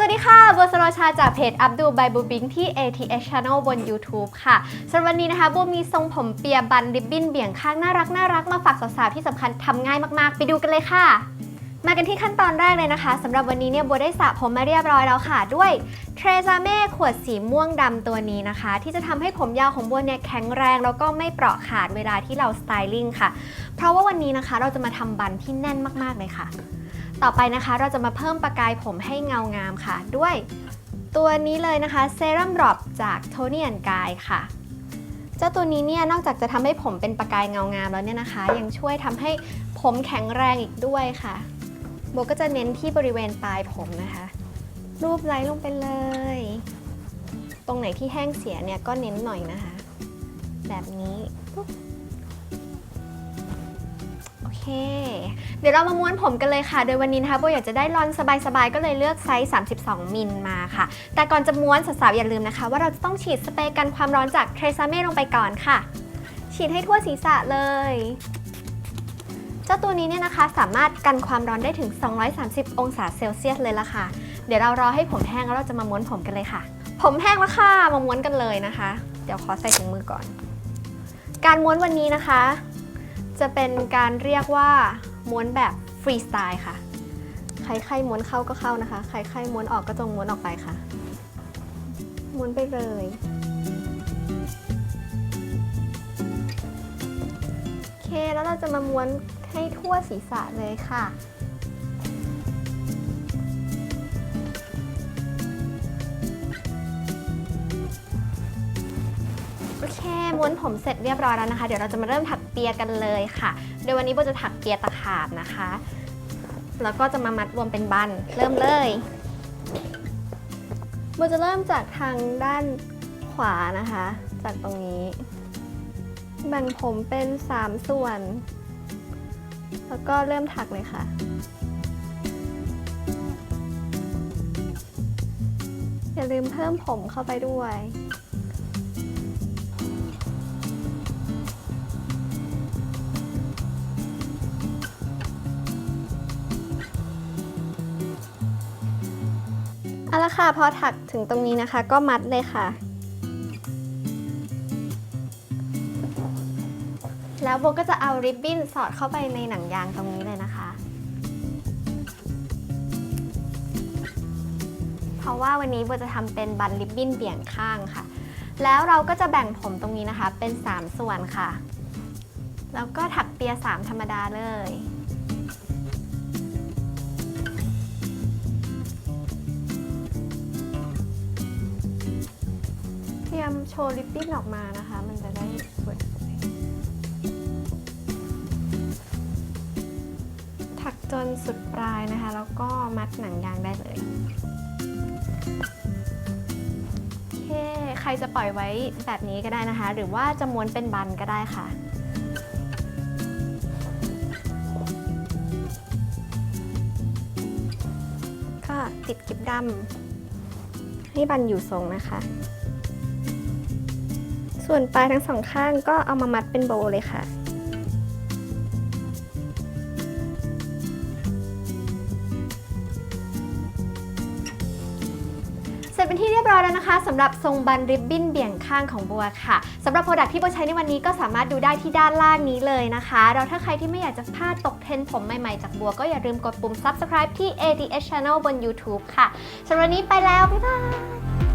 สวัสดีค่ะบัวสโรชาจากเพจอัพดูบายบูบิงที่ ATH Channel บน YouTube ค่ะสำหรับวันนี้นะคะบัวมีทรงผมเปียบันริบบิ้นเบี่ยงข้างน่ารักน่ารักมาฝากสาวๆที่สำคัญทำง่ายมากๆ ไปดูกันเลยค่ะ มากันที่ขั้นตอนแรกเลยนะคะสำหรับวันนี้เนี่ยบัวได้สระผมมาเรียบร้อยแล้วค่ะ ด้วยเทรซาเม่ขวดสีม่วงดำตัวนี้นะคะ ที่จะทำให้ผมยาวของบัวเนี่ยแข็งแรง แล้วก็ไม่เปราะขาดเวลาที่เราสไตลิ่งค่ะ เพราะว่าวันนี้นะคะเราจะมาทำบันที่แน่นมากๆเลยค่ะ ต่อไปนะคะเราจะมาเพิ่มประกายผมให้เงางามค่ะ ด้วยตัวนี้เลยนะคะเซรั่มดรอปจากโทนี่แอนกายค่ะ เจ้าตัวนี้เนี่ยนอกจากจะทำให้ผมเป็นประกายเงางามแล้วเนี่ยนะคะ ยังช่วยทำให้ผมแข็งแรงอีกด้วยค่ะโบก็จะเน้นที่บริเวณปลายผมนะคะ รูปไล้ลงไปเลย ตรงไหนที่แห้งเสียเนี่ยก็เน้นหน่อยนะคะ แบบนี้ปุ๊บ เคเดี๋ยวเรามาม้วนผมกันเลยค่ะ โดยวันนี้นะคะโบอยากจะได้รอนสบายๆ ก็เลยเลือกไซส์ 32 มิลมาค่ะ แต่ก่อนจะม้วนสาวๆอย่าลืมนะคะ ว่าเราจะต้องฉีดสเปรย์กันความร้อนจากเทรซาเม่ลงไปก่อนค่ะ ฉีดให้ทั่วศีรษะเลย เจ้าตัวนี้เนี่ยนะคะสามารถกันความร้อนได้ถึง 230 องศาเซลเซียสเลยละค่ะ เดี๋ยวเรารอให้ผมแห้งแล้วเราจะมาม้วนผมกันเลยค่ะ ผมแห้งแล้วค่ะ มาม้วนกันเลยนะคะ เดี๋ยวขอใส่ถุงมือก่อน การม้วนวันนี้นะคะ จะเป็นการเรียกว่าม้วนแบบฟรีสไตล์ค่ะ ใครใครม้วนเข้าก็เข้านะคะ ใครใครม้วนออกก็จงม้วนออกไปค่ะ ม้วนไปเลย โอเค แล้วเราจะมาม้วนให้ทั่วศีรษะเลยค่ะ โอเคม้วนผมเสร็จเรียบร้อยแล้วนะคะ เดี๋ยวเราจะมาเริ่มถักเปียกันเลยค่ะ โดยวันนี้โบจะถักเปียตะขาบนะคะ แล้วก็จะมามัดรวมเป็นบันเริ่มเลยโบจะเริ่มจากทางด้านขวานะคะ จากตรงนี้ แบ่งผมเป็น 3 ส่วน แล้วก็เริ่มถักเลยค่ะอย่าลืมเพิ่มผมเข้าไปด้วย เอาละค่ะพอถักถึงตรงนี้นะคะ ก็มัดเลยค่ะ แล้วโบก็จะเอาริบบิ้นสอดเข้าไปในหนังยางตรงนี้เลยนะคะ เพราะว่าวันนี้โบจะทำเป็นบันริบบิ้นเบี่ยงข้างค่ะ แล้วเราก็จะแบ่งผมตรงนี้นะคะเป็น 3 ส่วนค่ะ แล้วก็ถักเปีย 3 ธรรมดาเลยามโชว์ริบบิ้นออกมานะคะ มันจะได้สวยๆถักจนสุดปลายนะคะ แล้วก็มัดหนังยางได้เลยโอเคใครจะปล่อยไว้แบบนี้ก็ได้นะคะ หรือว่าจะม้วนเป็นบันก็ได้ค่ะก็ติดกิบดำให้บันอยู่ทรงนะคะ ส่วนปลายทั้งสองข้างก็เอามามัดเป็นโบว์เลยค่ะ เสร็จเป็นที่เรียบร้อยแล้วนะคะสำหรับทรงบันริบบิ้นเบี่ยงข้างของบัวค่ะสำหรับโปรดักที่บัวใช้ในวันนี้ก็สามารถดูได้ที่ด้านล่างนี้เลยนะคะแล้วถ้าใครที่ไม่อยากจะพลาดตกเทรนผมใหม่ๆจากบัวก็อย่าลืมกดปุ่ม subscribe ที่ ADS Channel บน YouTube ค่ะสำหรับวันนี้ไปแล้ว บ๊ายบาย